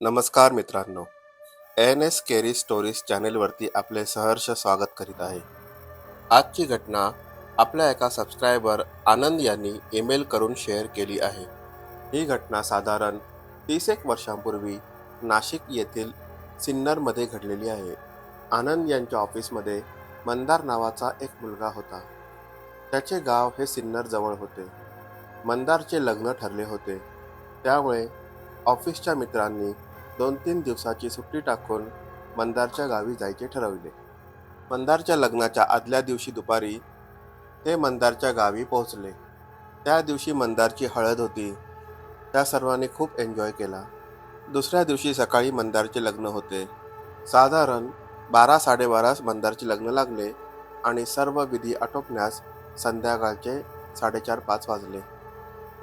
नमस्कार मित्रांनो. N S carry stories चॅनेलवरती आपले सहर्ष स्वागत करीत आहे. आजची घटना आपल्या एका सबस्क्रायबर आनंद यांनी ईमेल करून शेअर केली आहे. ही घटना साधारण तीस एक वर्षांपूर्वी नाशिक येथील सिन्नरमध्ये घडलेली आहे. आनंद यांच्या ऑफिसमध्ये मंदार नावाचा एक मुलगा होता. त्याचे गाव हे सिन्नर जवळ होते. मंदारचे लग्न ठरले होते. त्यामुळे ऑफिसच्या मित्रांनी दोन तीन दिवसाची सुट्टी टाकून मंदारच्या गावी जायचे ठरवले. मंदारच्या लग्नाच्या आदल्या दिवशी दुपारी ते मंदारच्या गावी पोहोचले. त्या दिवशी मंदारची हळद होती. त्या सर्वांनी खूप एन्जॉय केला. दुसऱ्या दिवशी सकाळी मंदारचे लग्न होते. साधारण बारा साडेबारास मंदारचे लग्न लागले आणि सर्व विधी आटोपण्यास संध्याकाळचे साडेचार पाच वाजले.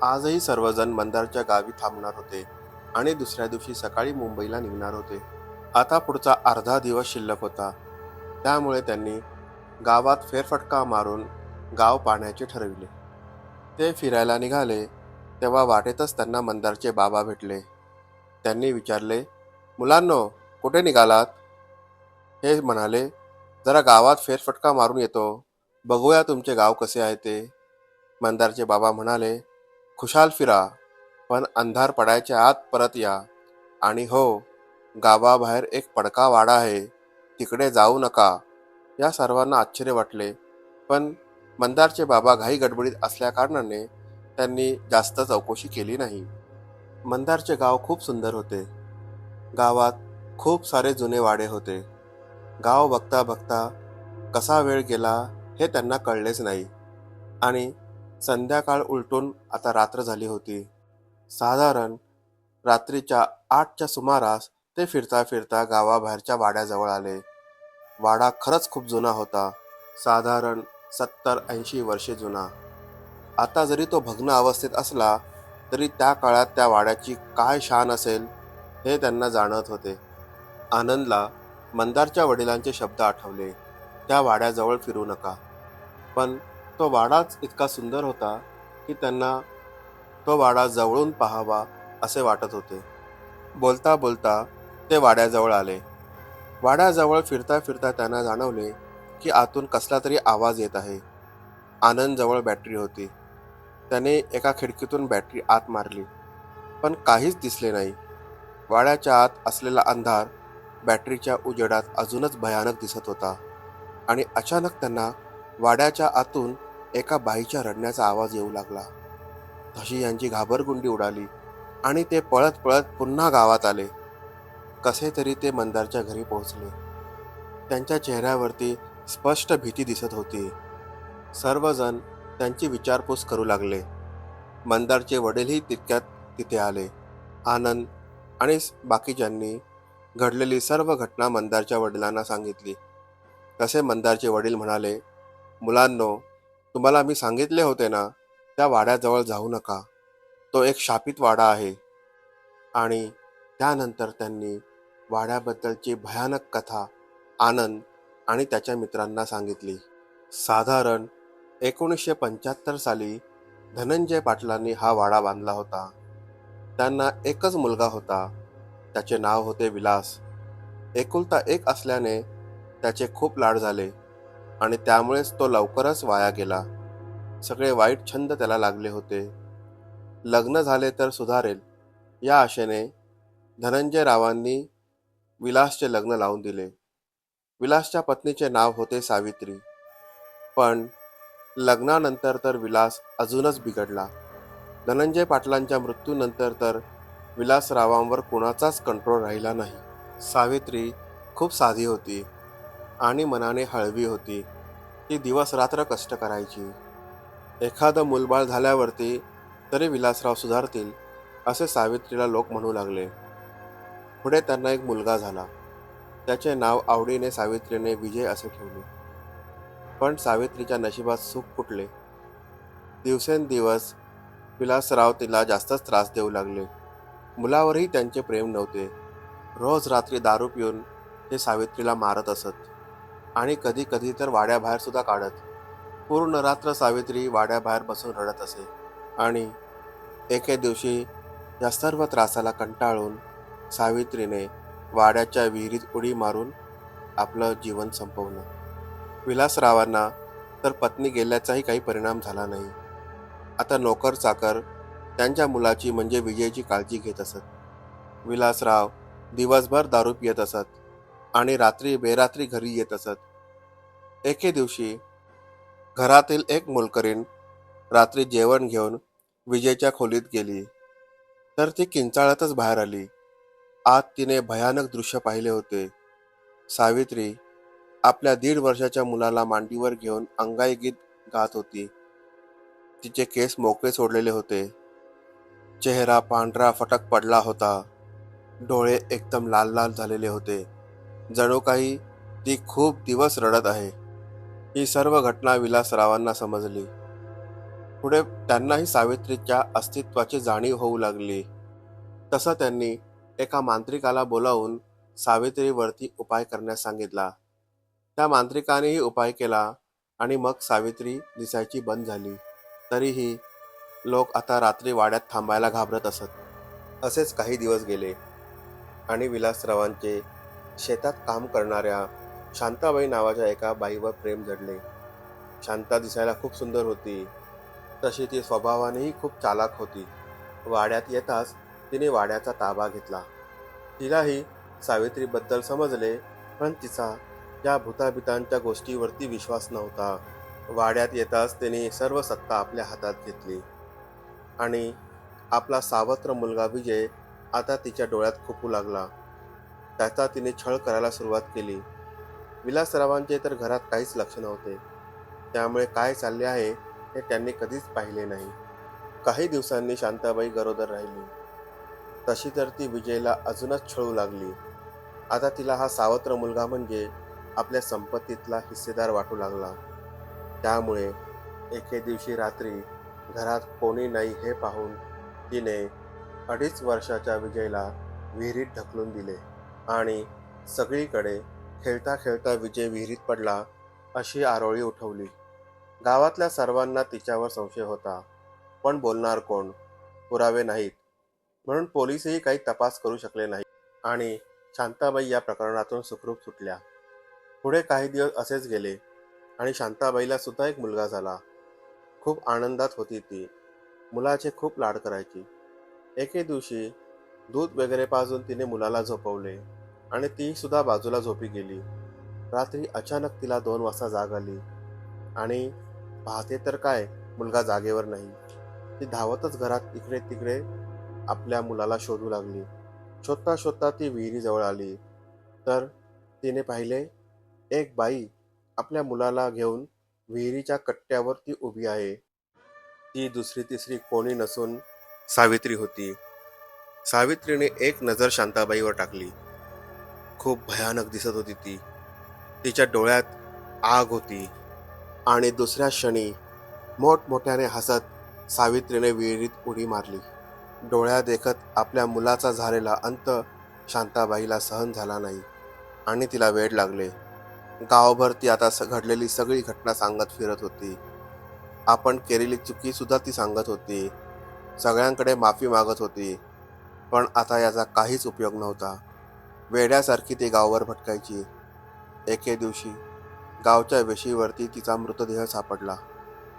आजही सर्वजण मंदारच्या गावी थांबणार होते. आणि दुसऱ्या दिवशी सकाळी मुंबईला निघणार होते. आता पुढचा अर्धा दिवस शिल्लक होता. त्यामुळे त्यांनी गावात फेरफटका मारून गाव पाहण्याचे ठरविले. ते फिरायला निघाले तेव्हा वाटेतच त्यांना मंदारचे बाबा भेटले. त्यांनी विचारले मुलांनो कुठे निघालात? हे म्हणाले जरा गावात फेरफटका मारून येतो. बघूया तुमचे गाव कसे आहे ते. मंदारचे बाबा म्हणाले खुशाल फिरा. पण अंधार पडायच्या आत परत या. आणि हो गावाबाहेर एक पडका वाडा आहे तिकडे जाऊ नका. या सर्वांना आश्चर्य वाटले. पण मंदारचे बाबा घाई गडबडीत असल्याकारणाने त्यांनी जास्त चौकशी केली नाही. मंदारचे गाव खूप सुंदर होते. गावात खूप सारे जुने वाडे होते. गाव बघता बघता कसा वेळ गेला हे त्यांना कळलेच नाही. आणि संध्याकाळ उलटून आता रात्र झाली होती. साधारण रात्रीच्या आठच्या सुमारास ते फिरता फिरता गावाबाहेरच्या वाड्याजवळ आले. वाडा खरंच खूप जुना होता. साधारण सत्तर ऐंशी वर्षे जुना. आता जरी तो भग्न अवस्थेत असला तरी त्या काळात त्या वाड्याची काय शान असेल हे त्यांना जाणत होते. आनंदला मंदारच्या वडिलांचे शब्द आठवले त्या वाड्याजवळ फिरू नका. पण तो वाडाच इतका सुंदर होता की त्यांना तो वाडा जवळून पाहावा असे वाटत होते. बोलता बोलता ते वाड्याजवळ आले. वाड्याजवळ फिरता फिरता त्यांना जाणवले की आतून कसला तरी आवाज येत आहे. आनंदजवळ बॅटरी होती. त्याने एका खिडकीतून बॅटरी आत मारली. पण काहीच दिसले नाही. वाड्याच्या आत असलेला अंधार बॅटरीच्या उजेडात अजूनच भयानक दिसत होता. आणि अचानक त्यांना वाड्याच्या आतून एका बाईच्या रडण्याचा आवाज येऊ लागला. तशी यांची घाबरगुंडी उडाली आणि ते पळत पळत पुन्हा गावात आले. कसे तरी ते मंदारच्या घरी पोहोचले. त्यांच्या चेहऱ्यावरती स्पष्ट भीती दिसत होती. सर्वजण त्यांची विचारपूस करू लागले. मंदारचे वडीलही तितक्यात तिथे आले. आनंद आणि बाकीच्यांनी घडलेली सर्व घटना मंदारच्या वडिलांना सांगितली. तसे मंदारचे वडील म्हणाले मुलांनो तुम्हाला मी सांगितले होते ना त्या वाड्याजवळ जाऊ नका. तो एक शापित वाडा आहे. आणि त्यानंतर त्यांनी वाड्याबद्दलची भयानक कथा आनंद आणि त्याच्या मित्रांना सांगितली. साधारण एकोणीसशे पंच्याहत्तर साली धनंजय पाटलांनी हा वाडा बांधला होता. त्यांना एकच मुलगा होता. त्याचे नाव होते विलास. एकुलता एक असल्याने त्याचे खूप लाड झाले आणि त्यामुळेच तो लवकरच वाया गेला. सगळे वाईट छंद त्याला लागले होते. लग्न झाले तर सुधारेल. या आशेने धनंजय रावांनी विलासचे लग्न लावून दिले. विलासच्या पत्नीचे नाव होते सावित्री. पण लग्नानंतर तर विलास अजूनच बिघडला. धनंजय पाटलांच्या मृत्यूनंतर तर विलासरावांवर कुणाचाच कंट्रोल राहिला नाही. सावित्री खूप साधी होती आणि मनाने हळवी होती. ती दिवस रात्र कष्ट करायची. एखादं मूलबाळ झाल्यावरती तरी विलासराव सुधारतील असे सावित्रीला लोक म्हणू लागले. पुढे त्यांना एक मुलगा झाला. त्याचे नाव आवडीने सावित्रीने विजय असे ठेवले. पण सावित्रीच्या नशिबात सुख फुटले. दिवसेंदिवस विलासराव तिला जास्तच त्रास देऊ लागले. मुलावरही त्यांचे प्रेम नव्हते. रोज रात्री दारू पिऊन ते सावित्रीला मारत असत. आणि कधी कधी तर वाड्याबाहेर सुद्धा काढत. पूर्ण रात्र सावित्री वाड्याबाहेर बसून रडत असे. आणि एके दिवशी या सर्व त्रासाला कंटाळून सावित्रीने वाड्याच्या विहिरीत उडी मारून आपलं जीवन संपवलं. विलासरावांना तर पत्नी गेल्याचाही काही परिणाम झाला नाही. आता नोकर चाकर त्यांच्या मुलाची म्हणजे विजयची काळजी घेत असत. विलासराव दिवसभर दारू पियत असत आणि रात्री बेरात्री घरी येत असत. एके दिवशी घरातील एक मोलकरीण रात्री जेवण घेऊन विजयच्या खोलीत गेली. तर ती किंचाळतच बाहेर आली. आत तिने भयानक दृश्य पाहिले होते. सावित्री आपल्या दीड वर्षाच्या मुलाला मांडीवर घेऊन अंगाई गीत गात होती. तिचे केस मोकळे सोडलेले होते. चेहरा पांढरा फटक पडला होता. डोळे एकदम लाल लाल झालेले होते. जणू काही ती खूप दिवस रडत आहे. ही सर्व घटना विलासरावांना समजली. पुढे त्यांनाही सावित्रीच्या अस्तित्वाची जाणीव होऊ लागली. तसं त्यांनी एका मांत्रिकाला बोलावून सावित्रीवरती उपाय करण्यास सांगितला. त्या मांत्रिकानेही उपाय केला आणि मग सावित्री दिसायची बंद झाली. तरीही लोक आता रात्री वाड्यात थांबायला घाबरत असत. असेच काही दिवस गेले आणि विलासरावांचे शेतात काम करणाऱ्या शांताबाई नावाच्या एका बाईवर प्रेम जडले. शांता दिसायला खूप सुंदर होती. तशी ती स्वभावानेही खूप चालाक होती. वाड्यात येताच तिने वाड्याचा ताबा घेतला. तिलाही सावित्रीबद्दल समजले पण तिचा या भूताभितांच्या गोष्टीवरती विश्वास नव्हता. वाड्यात येताच तिने सर्व सत्ता आपल्या हातात घेतली. आणि आपला सावत्र मुलगा विजय आता तिच्या डोळ्यात खुपू लागला. त्याचा तिने छळ करायला सुरुवात केली. विलासरावांचे तर घरात काहीच लक्ष नव्हते. त्यामुळे काय चालले आहे हे त्यांनी कधीच पाहिले नाही. काही दिवसांनी शांताबाई गरोदर राहिली. तशी तर ती विजयला अजूनच छळू लागली. आता तिला हा सावत्र मुलगा म्हणजे आपल्या संपत्तीतला हिस्सेदार वाटू लागला. त्यामुळे एके दिवशी रात्री घरात कोणी नाही हे पाहून तिने अडीच वर्षाच्या विजयला विहिरीत ढकलून दिले आणि सगळीकडे खेळता खेळता विजय विहिरीत पडला अशी आरोळी उठवली. गावातल्या सर्वांना तिच्यावर संशय होता. पण बोलणार कोण? पुरावे नाहीत. म्हणून पोलीसही काही तपास करू शकले नाही आणि शांताबाई या प्रकरणातून सुखरूप सुटल्या. पुढे काही दिवस असेच गेले आणि शांताबाईला सुद्धा एक मुलगा झाला. खूप आनंदात होती ती. मुलाचे खूप लाड करायची. एके दिवशी दूध वगैरे पाजून तिने मुलाला झोपवले. आणि ती सुद्धा बाजूला झोपी गेली. रात्री अचानक तिला दोन वाजता जाग आली. आणि पाहते तर काय मुलगा जागेवर नाही. ती धावतच घरात इकडे तिकडे आपल्या मुलाला शोधू लागली. शोधता शोधता ती विहिरीजवळ आली. तर तिने पाहिले एक बाई आपल्या मुलाला घेऊन विहिरीच्या कट्ट्यावर ती उभी आहे. ती दुसरी तिसरी कोणी नसून सावित्री होती. सावित्रीने एक नजर शांताबाईवर टाकली. खूप भयानक दिसत होती ती. तिच्या डोळ्यात आग होती आणि दुसऱ्या क्षणी मोठमोठ्याने हसत सावित्रीने विहिरीत उडी मारली. डोळ्या देखत आपल्या मुलाचा झालेला अंत शांताबाईला सहन झाला नाही आणि तिला वेळ लागले. गावभर ती आता स- घडलेली सगळी घटना सांगत फिरत होती. आपण केलेली चुकीसुद्धा ती सांगत होती. सगळ्यांकडे माफी मागत होती. पण आता याचा काहीच उपयोग नव्हता. वेड्यासारखी ती गावभर भटकायची. एके दिवशी गावच्या वेशीवरती तिचा मृतदेह सापडला.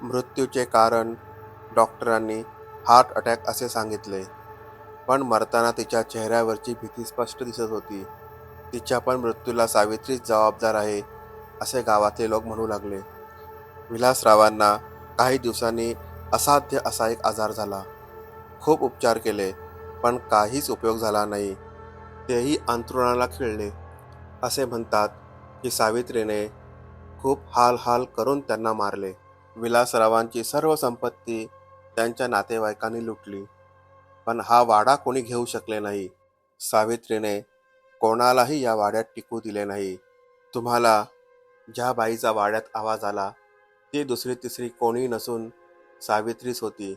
मृत्यूचे कारण डॉक्टरांनी हार्ट अटॅक असे सांगितले. पण मरताना तिच्या चेहऱ्यावरची भीती स्पष्ट दिसत होती. तिच्या पण मृत्यूला सावित्रीच जबाबदार आहे असे गावातले लोक म्हणू लागले. विलासरावांना काही दिवसांनी असाध्य असा एक आजार झाला. खूप उपचार केले पण काहीच उपयोग झाला नाही. तेही अंथरुणाला खिळले असे म्हणतात की सावित्रीने खूप हाल हाल करून त्यांना मारले. विलासरावांची सर्व संपत्ती त्यांच्या नातेवाईकांनी लुटली. पण हा वाडा कोणी घेऊ शकले नाही. सावित्रीने कोणालाही या वाड्यात टिकू दिले नाही. तुम्हाला ज्या बाईचा वाड्यात आवाज आला ती दुसरी तिसरी कोणी नसून सावित्रीच होती.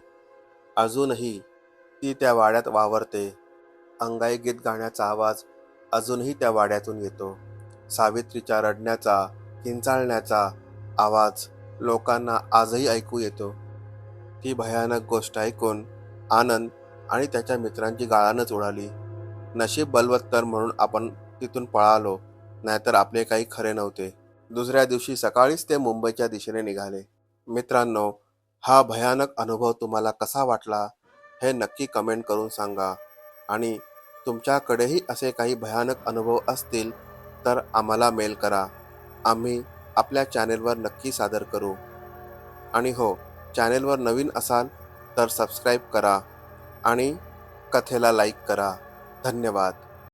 अजूनही ती त्या वाड्यात वावरते. अंगाई गीत गाण्याचा आवाज अजूनही त्या वाड्यातून येतो. सावित्रीच्या रडण्याचा किंचाळण्याचा आवाज लोकांना आजही ऐकू येतो. ती भयानक गोष्ट ऐकून आनंद आणि त्याच्या मित्रांची गाळानच उडाली. नशीब बलवत्तर म्हणून आपण तिथून पळालो नाहीतर आपले काही खरे नव्हते. दुसऱ्या दिवशी सकाळीच ते मुंबईच्या दिशेने निघाले. मित्रांनो हा भयानक अनुभव तुम्हाला कसा वाटला हे नक्की कमेंट करून सांगा. आणि तुमच्याकडेही असे काही भयानक अनुभव असतील तर आम्हाला मेल करा. आम्ही आपल्या चॅनेलवर नक्की सादर करू. आणि हो चॅनेलवर नवीन असाल तर सबस्क्राईब करा आणि कथेला लाईक करा. धन्यवाद.